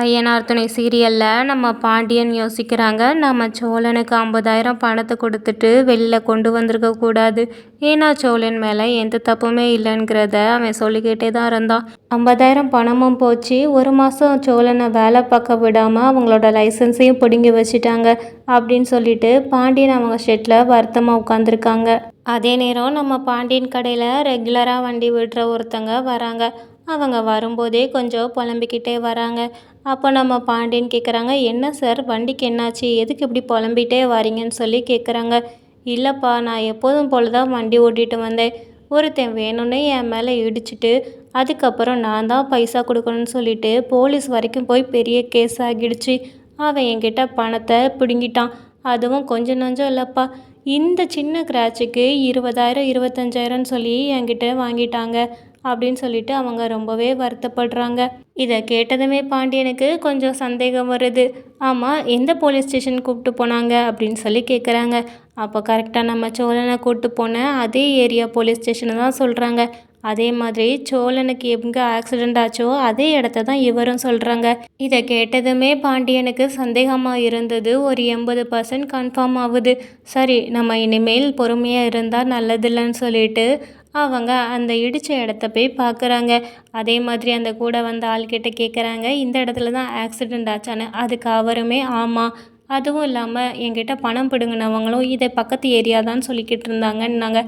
ஐயனார் துணை சீரியலில் நம்ம பாண்டியன் யோசிக்கிறாங்க. நம்ம சோழனுக்கு ஐம்பதாயிரம் பணத்தை கொடுத்துட்டு வெளியில் கொண்டு வந்திருக்க கூடாது. ஏன்னா சோழன் மேலே எந்த தப்புமே இல்லைங்கிறத அவன் சொல்லிக்கிட்டே தான் இருந்தான். ஐம்பதாயிரம் பணமும் போச்சு. ஒரு மாதம் சோழனை வேலை பார்க்க விடாமல் அவங்களோட லைசன்ஸையும் பிடுங்கி வச்சுட்டாங்க அப்படின்னு சொல்லிட்டு பாண்டியன் அவங்க ஷெட்டில் வருத்தமாக உட்காந்துருக்காங்க அதே நேரம் நம்ம பாண்டியன் கடையில் ரெகுலராக வண்டி விடுற ஒருத்தங்க வராங்க. அவங்க வரும்போதே கொஞ்சம் புலம்பிக்கிட்டே வராங்க. அப்போ நம்ம பாண்டியன் கேட்குறாங்க என்ன சார்? வண்டிக்கு என்னாச்சு? எதுக்கு இப்படி புலம்பிகிட்டே வரீங்கன்னு சொல்லி கேட்குறாங்க இல்லைப்பா நான் எப்போதும் போல தான் வண்டி ஓட்டிகிட்டு வந்தேன். ஒருத்தன் வேணும்னே என் மேலே இடிச்சிட்டு அதுக்கப்புறம் நான் தான் பைசா கொடுக்கணும்னு சொல்லிட்டு போலீஸ் வரைக்கும் போய் பெரிய கேஸ் ஆகிடுச்சு. அவன் என்கிட்ட பணத்தை பிடுங்கிட்டான். அதுவும் கொஞ்சம் நஞ்சம் இல்லைப்பா. இந்த சின்ன கிராச்சுக்கு இருபதாயிரம் இருபத்தஞ்சாயிரம்னு சொல்லி என்கிட்ட வாங்கிட்டாங்க. அப்படின்னு சொல்லிட்டு அவங்க ரொம்பவே வருத்தப்படுறாங்க. இதை கேட்டதுமே பாண்டியனுக்கு கொஞ்சம் சந்தேகம் வருது. ஆமாம் எந்த போலீஸ் ஸ்டேஷன் கூப்பிட்டு போனாங்க அப்படின்னு சொல்லி கேட்குறாங்க அப்போ கரெக்டாக நம்ம சோழனை கூப்பிட்டு போன அதே ஏரியா போலீஸ் ஸ்டேஷனை தான் சொல்கிறாங்க அதே மாதிரி சோழனுக்கு எங்கே ஆக்சிடெண்ட் ஆச்சோ அதே இடத்த தான் இவரும் சொல்கிறாங்க இதை கேட்டதுமே பாண்டியனுக்கு சந்தேகமாக இருந்தது. ஒரு எண்பது பர்சன்ட் கன்ஃபார்ம் ஆகுது. சரி நம்ம இனிமேல் பொறுமையாக இருந்தால் நல்லதில்லைன்னு சொல்லிட்டு அவங்க அந்த இடித்த இடத்த போய் பார்க்குறாங்க அதே மாதிரி அந்த கூட வந்த ஆள்கிட்ட கேட்குறாங்க இந்த இடத்துல தான் ஆக்சிடெண்ட் ஆச்சான்னு. அதுக்கு அவருமே ஆமாம் அதுவும் இல்லாமல் என்கிட்ட பணம் பிடுங்கினவங்களும் இதை பக்கத்து ஏரியா தான் சொல்லிக்கிட்டு இருந்தாங்கன்னாங்க.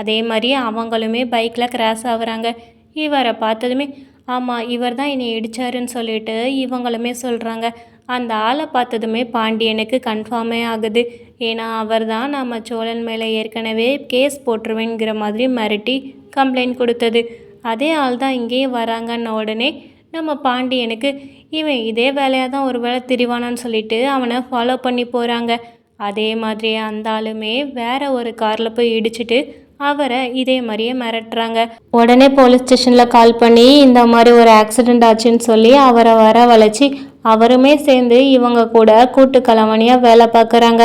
அதே மாதிரி அவங்களுமே பைக்கில் கிராஸ் ஆகுறாங்க. இவரை பார்த்ததுமே ஆமாம் இவர் தான் என்னை இடித்தாருன்னு சொல்லிட்டு இவங்களுமே சொல்கிறாங்க அந்த ஆளை பார்த்ததுமே பாண்டியனுக்கு கன்ஃபார்மே ஆகுது. ஏன்னா அவர் தான் நம்ம சோழன் மேலே ஏற்கனவே கேஸ் போட்டுருவேங்கிற மாதிரி மிரட்டி கம்ப்ளைண்ட் கொடுத்தது. அதே ஆள் தான் இங்கேயே வராங்கன்ன உடனே நம்ம பாண்டியனுக்கு இவன் இதே வேலையாக தான் ஒரு வேளை திரிவானான்னு சொல்லிட்டு அவனை ஃபாலோ பண்ணி போகிறாங்க அதே மாதிரி அந்த ஆளுமே வேற ஒரு காரில் போய் இடிச்சிட்டு அவரை இதே மாதிரியே மிரட்டுறாங்க. உடனே போலீஸ் ஸ்டேஷனில் கால் பண்ணி இந்த மாதிரி ஒரு ஆக்சிடெண்ட் ஆச்சுன்னு சொல்லி அவரை வர வளைச்சி அவருமே சேர்ந்து இவங்க கூட கூட்டு கலவணியாக வேலை பார்க்குறாங்க.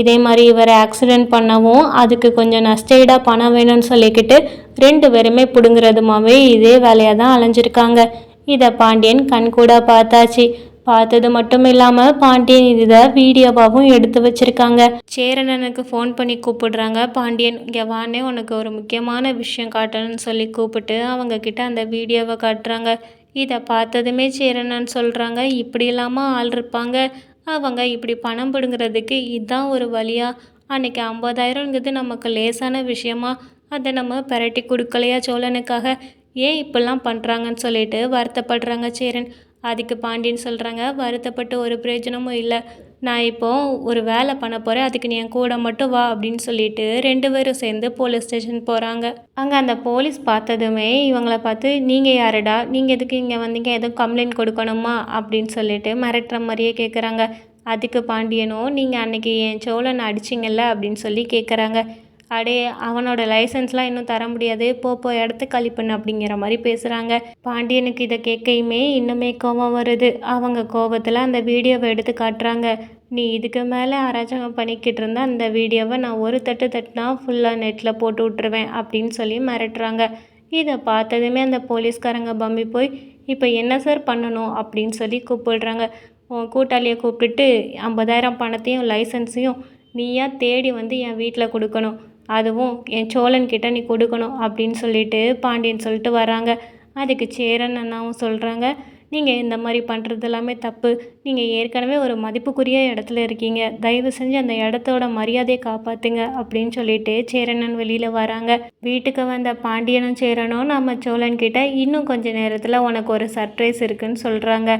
இதே மாதிரி இவரை ஆக்சிடெண்ட் பண்ணவும் அதுக்கு கொஞ்சம் நஷ்டஈடாக பணம் வேணும்னு சொல்லிக்கிட்டு ரெண்டு பேருமே பிடுங்குறதுமாவே இதே வேலையாக தான் அலைஞ்சிருக்காங்க. இதை பாண்டியன் கண்கூட பார்த்தாச்சு. பார்த்தது மட்டும் இல்லாமல் பாண்டியன் இதை வீடியோவாகவும் எடுத்து வச்சுருக்காங்க. சேரனனுக்கு ஃபோன் பண்ணி கூப்பிடுறாங்க. பாண்டியன் இங்கே வானே உனக்கு ஒரு முக்கியமான விஷயம் காட்டணும்னு சொல்லி கூப்பிட்டு அவங்கக்கிட்ட அந்த வீடியோவை காட்டுறாங்க. இதை பார்த்ததுமே சேரணன் சொல்கிறாங்க இப்படி இல்லாமல் ஆள் இருப்பாங்க. அவங்க இப்படி பணம் பிடுங்கிறதுக்கு இதுதான் ஒரு வழியாக அன்றைக்கி ஐம்பதாயிரங்கிறது நமக்கு லேசான விஷயமா? அதை நம்ம பரட்டி கொடுக்கலையா சோழனுக்காக? ஏன் இப்படிலாம் பண்ணுறாங்கன்னு சொல்லிட்டு வருத்தப்படுறாங்க சேரன். அதுக்கு பாண்டியன் சொல்கிறாங்க வருத்தப்பட்டு ஒரு பிரயோஜனமும் இல்லை. நான் இப்போது ஒரு வேலை பண்ண போகிறேன் அதுக்கு நீ என் கூட மட்டும் வா அப்படின்னு சொல்லிட்டு ரெண்டு பேரும் சேர்ந்து போலீஸ் ஸ்டேஷன் போகிறாங்க அங்கே அந்த போலீஸ் பார்த்ததுமே இவங்கள பார்த்து நீங்கள் யாருடா? நீங்கள் எதுக்கு இங்கே வந்தீங்க? எதுவும் கம்ப்ளைண்ட் கொடுக்கணுமா? அப்படின்னு சொல்லிட்டு மிரட்டுற மாதிரியே கேட்குறாங்க அதுக்கு பாண்டியனும் நீங்கள் அன்றைக்கி என் சோழன் அடிச்சிங்கல்ல? அப்படின்னு சொல்லி கேட்குறாங்க அடே அவனோட லைசன்ஸ்லாம் இன்னும் தர முடியாது. போ போ இடத்த காலி பண்ணு அப்படிங்கிற மாதிரி பேசுகிறாங்க பாண்டியனுக்கு இதை கேட்கையுமே இன்னுமே கோபம் வருது. அவங்க கோபத்தில் அந்த வீடியோவை எடுத்து காட்டுறாங்க. நீ இதுக்கு மேலே அராஜகம் பண்ணிக்கிட்டு இருந்தால் அந்த வீடியோவை நான் ஒரு தட்டு தட்டுனா ஃபுல்லாக நெட்டில் போட்டு விட்ருவேன் அப்படின்னு சொல்லி மிரட்டுறாங்க. இதை பார்த்ததுமே அந்த போலீஸ்காரங்க பம்பி போய் இப்போ என்ன சார் பண்ணணும்? அப்படின்னு சொல்லி கூப்பிடுறாங்க. உன் கூட்டாளியை கூப்பிட்டுட்டு ஐம்பதாயிரம் பணத்தையும் லைசன்ஸையும் நீயா தேடி வந்து என் வீட்டில் கொடுக்கணும். அதுவும் என் சோழன்கிட்ட நீ கொடுக்கணும் அப்படின்னு சொல்லிட்டு பாண்டியன் சொல்லிட்டு வராங்க அதுக்கு சேரன் அண்ணாவும் சொல்கிறாங்க நீங்கள் இந்த மாதிரி பண்ணுறது எல்லாமே தப்பு. நீங்கள் ஏற்கனவே ஒரு மதிப்புக்குரிய இடத்துல இருக்கீங்க. தயவு செஞ்சு அந்த இடத்தோட மரியாதையை காப்பாற்றுங்க அப்படின்னு சொல்லிட்டு சேரனன் வெளியில் வராங்க. வீட்டுக்கு வந்த பாண்டியனும் சேரனும் நம்ம சோழன்கிட்ட இன்னும் கொஞ்ச நேரத்தில் உனக்கு ஒரு சர்ப்ரைஸ் இருக்குன்னு சொல்கிறாங்க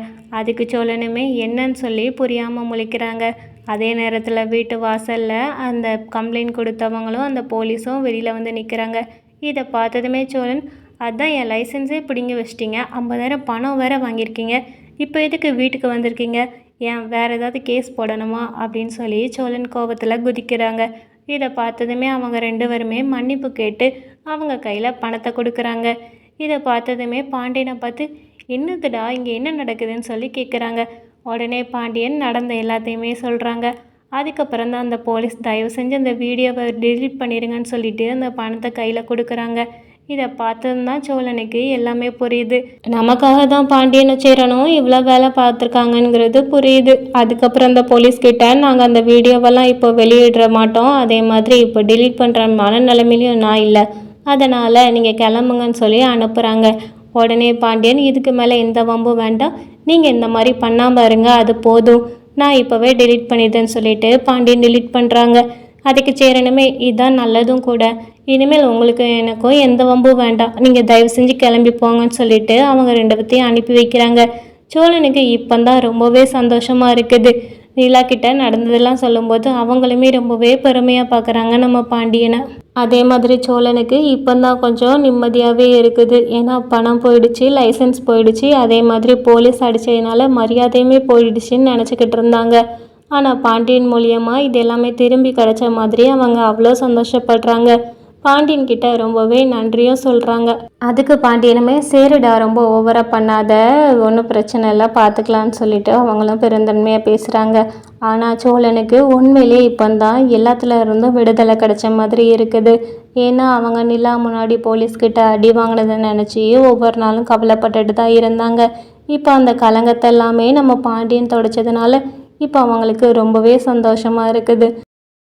அதுக்கு சோழனுமே என்னன்னு சொல்லி புரியாமல் முழிக்கிறாங்க. அதே நேரத்தில் வீட்டு வாசலில் அந்த கம்ப்ளைண்ட் கொடுத்தவங்களும் அந்த போலீஸும் வெளியில் வந்து நிற்கிறாங்க இதை பார்த்ததுமே சோழன் அதான் என் லைசன்ஸே பிடிங்கி வச்சிட்டிங்க. ஐம்பதாயிரம் பணம் வேறு வாங்கியிருக்கீங்க. இப்போ எதுக்கு வீட்டுக்கு வந்திருக்கீங்க? ஏன் வேறு ஏதாவது கேஸ் போடணுமா? அப்படின்னு சொல்லி சோழன் கோபத்தில் குதிக்கிறாங்க. இதை பார்த்ததுமே அவங்க ரெண்டு பேருமே மன்னிப்பு கேட்டு அவங்க கையில் பணத்தை கொடுக்குறாங்க. இதை பார்த்ததுமே பாண்டியனை பார்த்து என்னதுடா? இங்கே என்ன நடக்குதுன்னு சொல்லி கேட்குறாங்க உடனே பாண்டியன் நடந்த எல்லாத்தையுமே சொல்கிறாங்க அதுக்கப்புறம் தான் அந்த போலீஸ் தயவு செஞ்சு அந்த வீடியோவை டிலீட் பண்ணிடுங்கன்னு சொல்லிட்டு அந்த பணத்தை கையில் கொடுக்குறாங்க. இதை பார்த்ததுதான் சோழனுக்கு எல்லாமே புரியுது. நமக்காக தான் பாண்டியனை சேரணும் இவ்வளோ வேலை பார்த்துருக்காங்கங்கிறது புரியுது. அதுக்கப்புறம் அந்த போலீஸ்கிட்ட நாங்கள் அந்த வீடியோவெல்லாம் இப்போ வெளியிட மாட்டோம். அதே மாதிரி இப்போ டிலீட் பண்ணுற மனநிலைமையிலையும் நான் இல்லை. அதனால் நீங்கள் கிளம்புங்கன்னு சொல்லி அனுப்புகிறாங்க உடனே பாண்டியன் இதுக்கு மேலே எந்த வம்பும் வேண்டாம். நீங்கள் இந்த மாதிரி பண்ணாமல் இருங்க. அது போதும். நான் இப்போவே delete பண்ணிடுறேன்னு சொல்லிட்டு பாண்டியன் delete பண்ணுறாங்க அதுக்கு சேரணுமே. இதுதான் நல்லதும் கூட. இனிமேல் உங்களுக்கு எனக்கும் எந்த வம்பும் வேண்டாம். நீங்கள் தயவு செஞ்சு கிளம்பி போங்கன்னு சொல்லிட்டு அவங்க ரெண்டு பேர்த்தையும் அனுப்பி வைக்கிறாங்க. சோழனுக்கு இப்போந்தான் ரொம்பவே சந்தோஷமாக இருக்குது. நீலா கிட்ட நடந்ததெல்லாம் சொல்லும்போது அவங்களுமே ரொம்பவே பெருமையாக பார்க்குறாங்க நம்ம பாண்டியனை. அதே மாதிரி சோழனுக்கு இப்போந்தான் கொஞ்சம் நிம்மதியாகவே இருக்குது. ஏன்னா பணம் போயிடுச்சு லைசன்ஸ் போயிடுச்சு. அதே மாதிரி போலீஸ் அடித்ததுனால மரியாதையுமே போயிடுச்சுன்னு நினச்சிக்கிட்டு இருந்தாங்க. ஆனால் பாண்டியன் மூலியமாக இது எல்லாமே திரும்பி கிடச்ச மாதிரி அவங்க அவ்வளோ சந்தோஷப்படுறாங்க. பாண்டியன் கிட்ட ரொம்பவே நன்றியும் சொல்கிறாங்க அதுக்கு பாண்டியனுமே சரிடா ரொம்ப ஓவராக பண்ணாத ஒன்றும் பிரச்சனை இல்லை பார்த்துக்கலான்னு சொல்லிட்டு அவங்களும் பெருந்தன்மையாக பேசுகிறாங்க ஆனால் சோழனுக்கு உண்மையிலேயே இப்போ தான் எல்லாத்துல இருந்தும் விடுதலை கிடைச்ச மாதிரி இருக்குது. ஏன்னா அவங்க நிலா முன்னாடி போலீஸ்கிட்ட அடி வாங்கினதை நினச்சி ஒவ்வொரு நாளும் கவலைப்பட்டுட்டு தான் இருந்தாங்க. இப்போ அந்த கலங்கத்தை எல்லாமே நம்ம பாண்டியன் தொடச்சதுனால இப்போ அவங்களுக்கு ரொம்பவே சந்தோஷமாக இருக்குது.